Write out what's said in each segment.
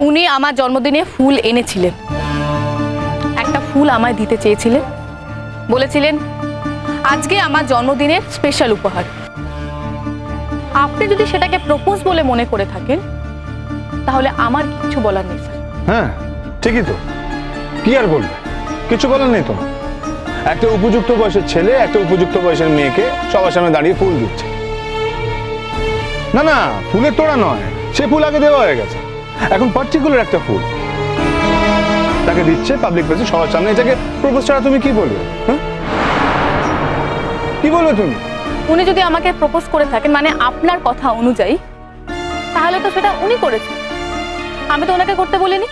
উনি আমার জন্মদিনে ফুল এনেছিলেন। একটা ফুল আমায় দিতে চেয়েছিলেন। বলেছিলেন, আজকে আমার জন্মদিনের স্পেশাল উপহার। আপনি যদি সেটাকে প্রপোজ বলে মনে করে থাকেন, তাহলে আমার কিছু বলার নেই, স্যার। হ্যাঁ ঠিকই তো। কি আর বলবে? কিছু বলার নেই তোমার একটা উপযুক্ত বয়সের ছেলে, একটা উপযুক্ত বয়সের মেয়েকে সবার সামনে দাঁড়িয়ে ফুল দিচ্ছে। না না, ফুলের তোড়া নয়। সে ফুল আগে দেওয়া হয়ে গেছে। এখন পার্টিকুলার একটা ফুল তাকে দিচ্ছে পাবলিক প্লেসে সবার সামনে। এটাকে প্রপোজ ছাড়া তুমি কি বলবে? হ্যাঁ? কি বলবে তুমি? উনি যদি আমাকে প্রপোজ করে থাকেন মানে আপনার কথা অনুযায়ী, তাহলে তো সেটা উনি করেছেন। আমি তো ওনাকে করতে বলিনি।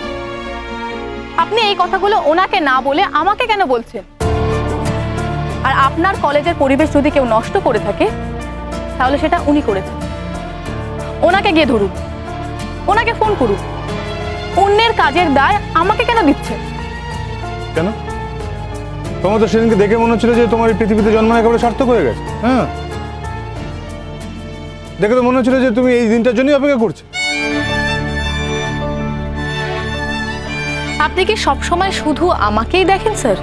আপনি এই কথাগুলো ওনাকে না বলে আমাকে কেন বলছেন? আর আপনার কলেজের পরিবেশ যদি কেউ নষ্ট করে থাকে, তাহলে সেটা উনি করেছেন। ওনাকে গিয়ে ধরুন। ওনাকে ফোন করুন অন্যের কাজের দায় আমাকে কেন দিচ্ছে? কেন? তোমার তো সেদিনকে দেখে মনে হচ্ছিল যে তোমার এই পৃথিবীতে জন্ম একেবারে সার্থক হয়ে গেছে হ্যাঁ? দেখে তো মনে হচ্ছিল যে তুমি এই দিনটার জন্যই অপেক্ষা করছ। আপনি কি সবসময় শুধু আমাকেই দেখেন স্যার?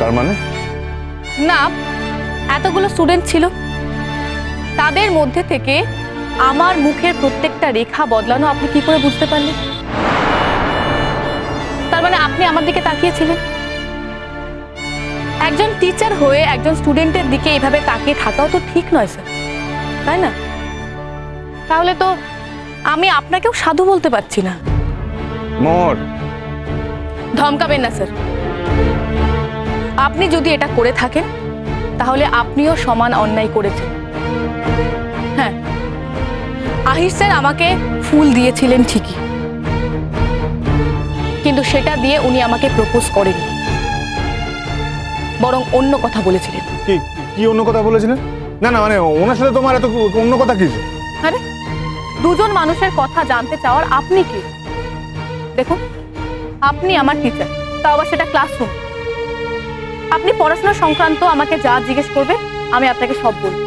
তার মানে? না এতগুলো স্টুডেন্ট ছিল। তাদের মধ্যে থেকে আমার মুখের প্রত্যেকটা রেখা বদলানো আপনি কি করে বুঝতে পারলেন? তার মানে আপনি আমার দিকে তাকিয়েছিলেন? একজন টিচার হয়ে একজন স্টুডেন্টের দিকে এইভাবে তাকিয়ে থাকাও তো ঠিক নয় স্যার তাই না? তাহলে তো আমি আপনাকেও সাধু বলতে পারছি না। মোর। ধমকাবেন না স্যার আপনি যদি এটা করে থাকেন তাহলে আপনিও সমান অন্যায় করেছেন। হ্যাঁ আহির স্যার আমাকে ফুল দিয়েছিলেন ঠিকই। কিন্তু সেটা দিয়ে উনি আমাকে প্রপোজ করেননি। বরং অন্য কথা বলেছিলেন। কি কি অন্য কথা বলেছিলেন? না না মানে ওনার সাথে তোমার এত অন্য কথা কি? আরে দুজন মানুষের কথা জানতে চাওয়ার আপনি কি? দেখুন আপনি আমার টিচার তাও আবার সেটা ক্লাসরুম আপনি পড়াশোনা সংক্রান্ত আমাকে যা জিজ্ঞেস করবে আমি আপনাকে সব বলব।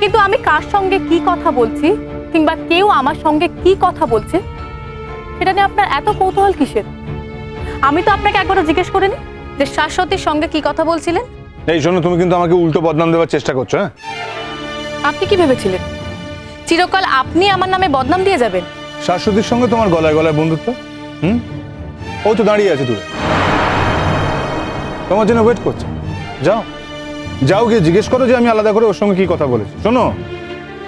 কিন্তু আমি কার সঙ্গে কি কথা বলছি কিংবা কেউ আমার সঙ্গে কি কথা বলছে সেটা নিয়ে আপনার এত কৌতূহল কিসের? আমি তো আপনাকে একবারও জিজ্ঞেস করিনি যে শাশ্বতীর সঙ্গে কি কথা বলছিলেন। এই জন্য তুমি কিন্তু আমাকে উল্টো বদনাম দেওয়ার চেষ্টা করছ হ্যাঁ? আপনি কি ভেবেছিলেন? চিরকাল আপনি আমার নামে বদনাম দিয়ে যাবেন? শাশ্বতীর সঙ্গে তোমার গলায় গলায় বন্ধুত্ব? হুম? ও তো দাঁড়িয়ে আছে দূরে। তোমার জন্য ওয়েট করছে। যাও। যাও গিয়ে জিজ্ঞেস করো যে আমি আলাদা করে ওর সঙ্গে কি কথা বলেছি। শোনো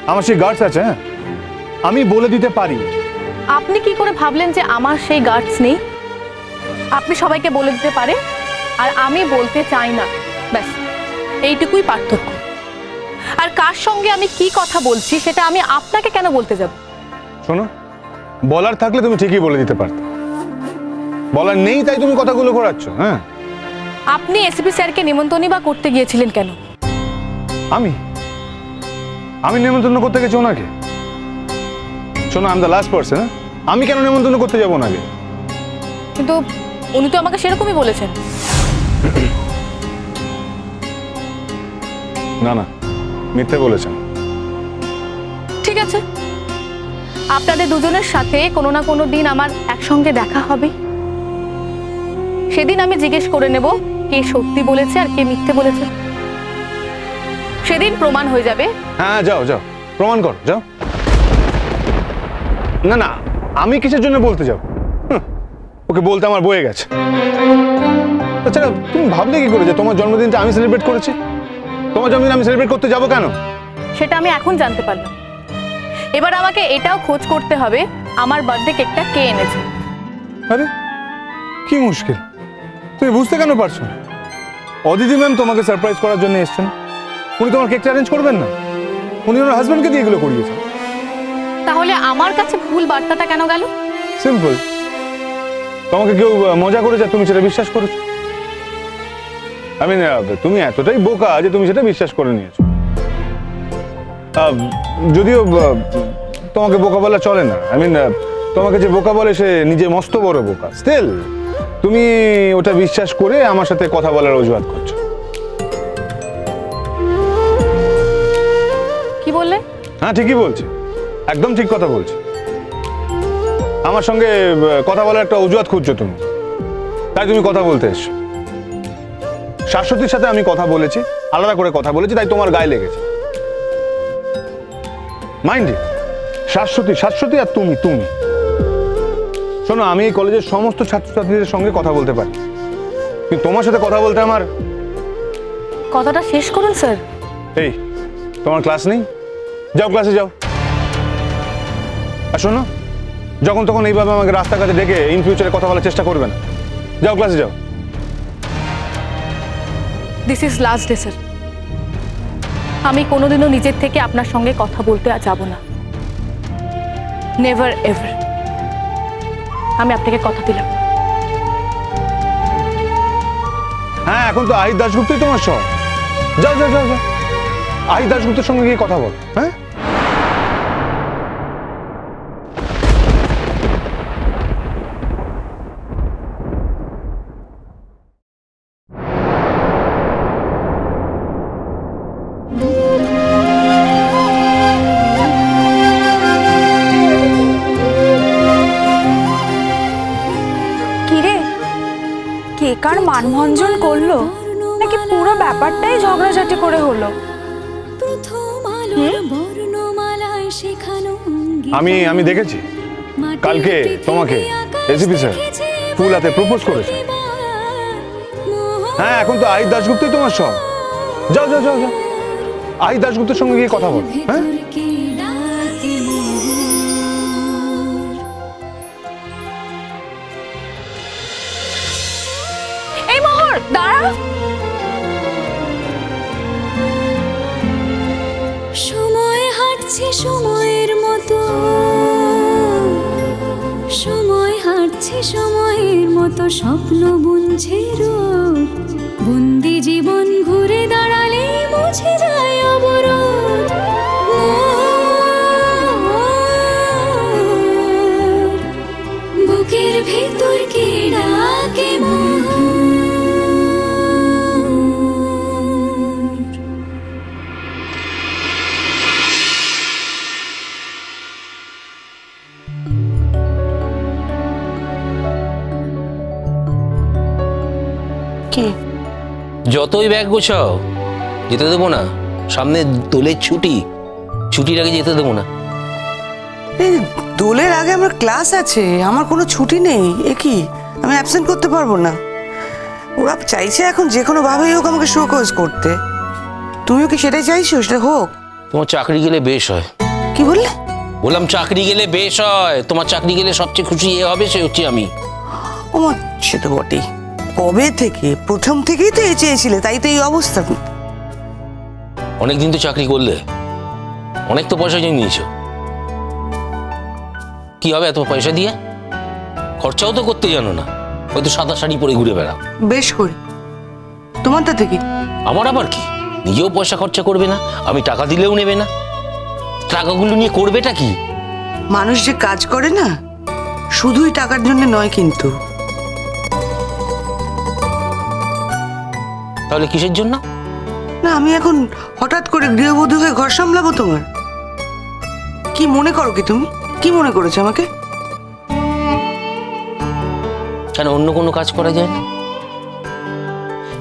আমার সেই গার্ডস আছে হ্যাঁ? আমি বলে দিতে পারি। আপনি কি করে ভাবলেন যে আমার সেই গার্ডস নেই? আপনি সবাইকে বলে দিতে পারেন আর আমি বলতে চাই না। ব্যাস এইটুকুই পার্থক্য। আর কার সঙ্গে আমি কি কথা বলছি সেটা আমি আপনাকে কেন বলতে যাব? শোনো বলার থাকলে তুমি ঠিকই বলে দিতে পারতে। বলার নেই তাই তুমি কথাগুলো ঘোরাচ্ছ হ্যাঁ? আপনি এসপি স্যারকে নিমন্ত্রণই বা করতে গিয়েছিলেন কেন? আমি? আমি নিমন্ত্রণ করতে গেছি ওনাকে। শোনো আম দ্য লাস্ট পার্সন আমি কেন নেমন্তন্ন করতে যাব ওনাকে? কিন্তু উনি তো আমাকে সেরকমই বলেছেন। না না মিথ্যে বলেছেন। ঠিক আছে। আপনাদের দুজনের সাথে কোনো না কোনো দিন আমার একসঙ্গে দেখা হবে। সেদিন আমি জিজ্ঞেস করে নেব কে সত্যি বলেছে আর কে মিথ্যে বলেছে? সেদিন প্রমাণ হয়ে যাবে। হ্যাঁ যাও যাও। প্রমাণ করো যাও। না না আমি কিসের জন্য বলতে যাব? ওকে বলতে আমার বয়ে গেছে। তাছাড়া তুমি ভাবলে কি করে যে তোমার জন্মদিনটা আমি সেলিব্রেট করেছি? তোমার জন্মদিন আমি সেলিব্রেট করতে যাব কেন? সেটা আমি এখন জানতে পারলাম। এবার আমাকে এটাও খোঁজ করতে হবে আমার বার্থডে কেকটা কে এনেছে। আরে কি মুশকিল। তুমি বুঝতে কেন পারছ না? অদিতি ম্যাম তোমাকে সারপ্রাইজ করার জন্য এসেছেন। উনি তোমার কেকটা অ্যারেঞ্জ করবেন না? উনি ওনার হাজব্যান্ডকে দিয়ে এগুলো করিয়েছেন। তাহলে আমার কাছে ভুল বার্তাটা কেন গেল? সিম্পল তোমাকে কেউ মজা করেছে তুমি সেটা বিশ্বাস করেছ? আমি তুমি এতটাই বোকা যে তুমি সেটা বিশ্বাস করে নিয়েছো। যদিও তোমাকে বোকা বলা চলে না। আই মিন তোমাকে যে বোকা বলে সে নিজে মস্ত বড় বোকা। স্টিল তুমি ওটা বিশ্বাস করে আমার সাথে কথা বলার অজুহাত করছ। কি বললে? হ্যাঁ ঠিকই বলছে। একদম ঠিক কথা বলছে। আমার সঙ্গে কথা বলার একটা অজুহাত খুঁজছো তুমি। তাই তুমি কথা বলতে এসছো। শাশ্বতীর সাথে আমি কথা বলেছি আলাদা করে কথা বলেছি তাই তোমার গায়ে লেগেছে। মাইন্ড শাশ্বতী শাশ্বতী আর তুমি তুমি। শোনো আমি এই কলেজের সমস্ত ছাত্রছাত্রীদের সঙ্গে কথা বলতে পারি। কিন্তু তোমার সাথে কথা বলতে আমার কথাটা শেষ করুন স্যার। এই তোমার ক্লাস নেই? যাও ক্লাসে যাও। আর শোনো যখন তখন এইভাবে আমাকে রাস্তাঘাটে ডেকে ইন ফিউচারে কথা বলার চেষ্টা করবে না। যাও ক্লাসে যাও। This is last day sir আমি কোনোদিনও নিজের থেকে আপনার সঙ্গে কথা বলতে আর যাব না। নেভার এভার আমি আপনাকে কথা দিলাম। হ্যাঁ এখন তো আহিত দাসগুপ্তই তোমার সব যাও যাও যাও যাও। আহিত দাসগুপ্তের সঙ্গে গিয়ে কথা বল। হ্যাঁ? কে কার মানভঞ্জন করল? নাকি পুরো ব্যাপারটাই ঝগড়াঝাটি করে হলো? আমি আমি দেখেছি। কালকে তোমাকে এসিপি স্যার ফুল হাতে প্রপোজ করেছে। হ্যাঁ এখন তো আহিত দাশগুপ্তই তোমার সব যাও যাও যাও যাও। আহিত দাশগুপ্তের সঙ্গে গিয়ে কথা বল হ্যাঁ? হাঁটছে সময়ের মতো। সময় হাঁটছে সময়ের মতো, স্বপ্ন বুনছে রূপ বন্দি জীবন ঘুরে দাঁড়ালে বুঝে যায় যতই ব্যাগ গোছাও যেতে দেবো না। সামনে দোলের ছুটি ছুটির আগে যেতে দেবো না। এই দোলের আগে আমার ক্লাস আছে আমার কোনো ছুটি নেই এ কি? আমি অ্যাবসেন্ট করতে পারব না। ওরা চাইছে এখন যে কোনো ভাবেই হোক আমাকে শোকজ করতে। তুমিও কি সেটাই চাইছো? সেটা হোক। তোমার চাকরি গেলে বেশ হয়। কি বললে? বললাম চাকরি গেলে বেশ হয়। তোমার চাকরি গেলে সবচেয়ে খুশি এ হবে সে হচ্ছে আমি। ও সে তো বটেই। কবে থেকে? প্রথম থেকেই তো এ চেয়েছিলে তাই তো এই অবস্থা। অনেকদিন তো চাকরি করলে। অনেক তো পয়সা জমিয়েছ কি হবে এত পয়সা দিয়ে? খরচাও তো করতে জানো না। হয়তো সাদা শাড়ি পরে ঘুরে বেড়াও। বেশ করি। তোমারটা থেকে? আমার আবার কি? নিজেও পয়সা খরচা করবে না আমি টাকা দিলেও নেবে না। টাকাগুলো নিয়ে করবেটা কি? মানুষ যে কাজ করে না শুধুই টাকার জন্য নয় কিন্তু। তাহলে কিসের জন্য? না আমি এখন হঠাৎ করে গৃহবধূ হয়ে ঘর সামলাবো তোমার। কি মনে করো কি তুমি? কি মনে করেছ আমাকে? কেন অন্য কোনো কাজ করা যায় না?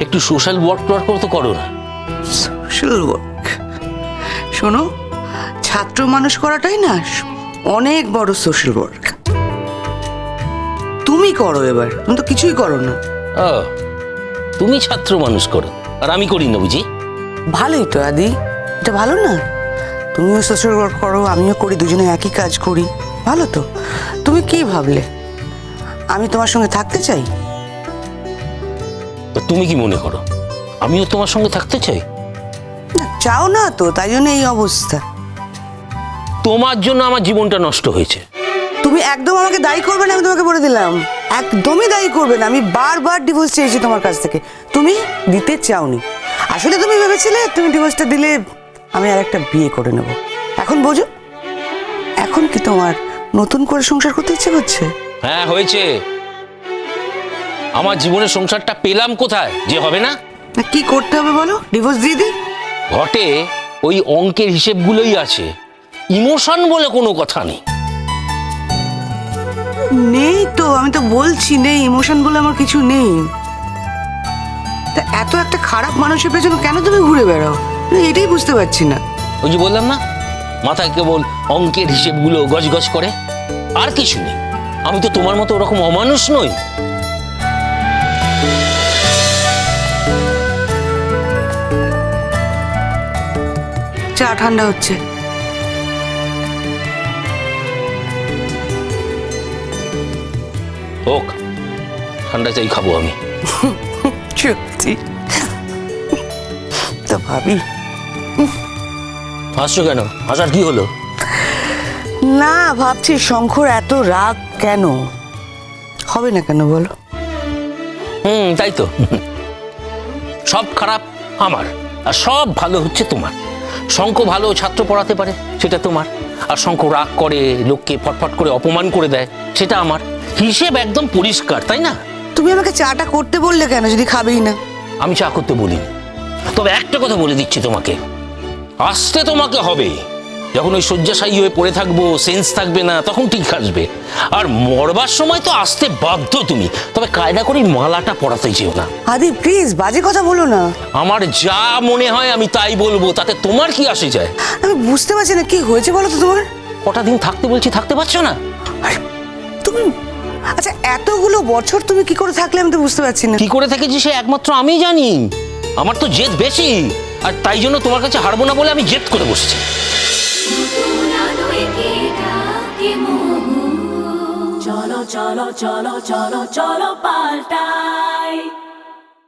একটু সোশ্যাল ওয়ার্ক টোয়ার্ক তো করো না। সোশ্যাল ওয়ার্ক শোনো ছাত্র মানুষ করাটাই না অনেক বড় সোশ্যাল ওয়ার্ক তুমি করো এবার তুমি তো কিছুই করো না। ও তুমি ছাত্র মানুষ করো আর আমি করি না বুঝি? ভালোই তো আদি। এটা ভালো না? তুমিও সোশ্যাল ওয়ার্ক করো আমিও করি দুজনে একই কাজ করি। ভালো তো। তুমি কি ভাবলে? আমি তোমার সঙ্গে থাকতে চাই? তো তুমি কি মনে করো? আমিও তোমার সঙ্গে থাকতে চাই? না চাও না তো তাই জন্য এই অবস্থা। তোমার জন্য আমার জীবনটা নষ্ট হয়েছে। তুমি একদম আমাকে দায়ী করবে না আমি তোমাকে বলে দিলাম। একদমই দায়ী করবে না। আমি বারবার ডিভোর্স চেয়েছি তোমার কাছ থেকে। তুমি দিতে চাওনি। আসলে তুমি ভেবেছিলে তুমি ডিভোর্সটা দিলে আমি আর একটা বিয়ে করে নেব। এখন বোঝো? এখন কি তোমার নতুন করে সংসার করতে ইচ্ছে করছে? হ্যাঁ হয়েছে। আমার জীবনের সংসারটা পেলাম কোথায়? যে হবে না? না কি করতে হবে বলো? ডিভোর্স দিয়ে দিই? ঘটে ওই অঙ্কের হিসেবগুলোই আছে। ইমোশন বলে কোনো কথা নেই। নেই তো আমি তো বলছি নেই ইমোশন বলে আমার কিছু নেই। তা এত একটা খারাপ মানুষের পেছনে কেন তুমি ঘুরে বেড়াও? এটাই বুঝতে পারছি না। ওই যে বললাম না মাথায় কেবল অঙ্কের হিসেবগুলো গজগজ করে আর কিছু নেই। আমি তো তোমার মতো ওরকম অমানুষ নই। চা ঠান্ডা হচ্ছে। হোক ঠান্ডা চাই খাব আমি। সত্যি তো ভাবি। হাসছো কেন? হাসার কি হলো? না ভাবছি শঙ্কর এত রাগ কেন? হবে না কেন বলো? হুম তাই তো। সব খারাপ আমার আর সব ভালো হচ্ছে তোমার। শঙ্খ ভালো ছাত্র পড়াতে পারে সেটা তোমার। আর শঙ্খ রাগ করে লোককে ফটফট করে অপমান করে দেয় সেটা আমার। হিসেব একদম পরিষ্কার তাই না? তুমি আমাকে চাটা করতে বললে কেন যদি খাবেই না? আমি চা করতে বলিনি তবে একটা কথা বলে দিচ্ছি তোমাকে। আসতে তোমাকে হবে। যখন ওই শয্যাশায়ী হয়ে পড়ে থাকব সেন্স থাকবে না তখন ঠিক আসবে। আর মরবার সময় তো আসতে বাধ্য তুমি। তবে কায়দা করে মালাটা পড়াতে যেও না। আদি প্লিজ বাজে কথা বলো না। আমার যা মনে হয় আমি তাই বলব তাতে তোমার কি আসে যায়? আমি বুঝতে পারছি না কি হয়েছে বলো তো তোমার? কটা দিন থাকতে বলছি থাকতে পারছ না? তুমি আচ্ছা এতগুলো বছর তুমি কি করে থাকলে আমি তো বুঝতে পারছি না। কি করে থেকেছি সে একমাত্র আমি জানি। আমার তো জেদ বেশি আর তাই জন্য তোমার কাছে হারবো না বলে আমি জেদ করে বসেছি। চলো চলো চলো চলো চলো পাল্টাই।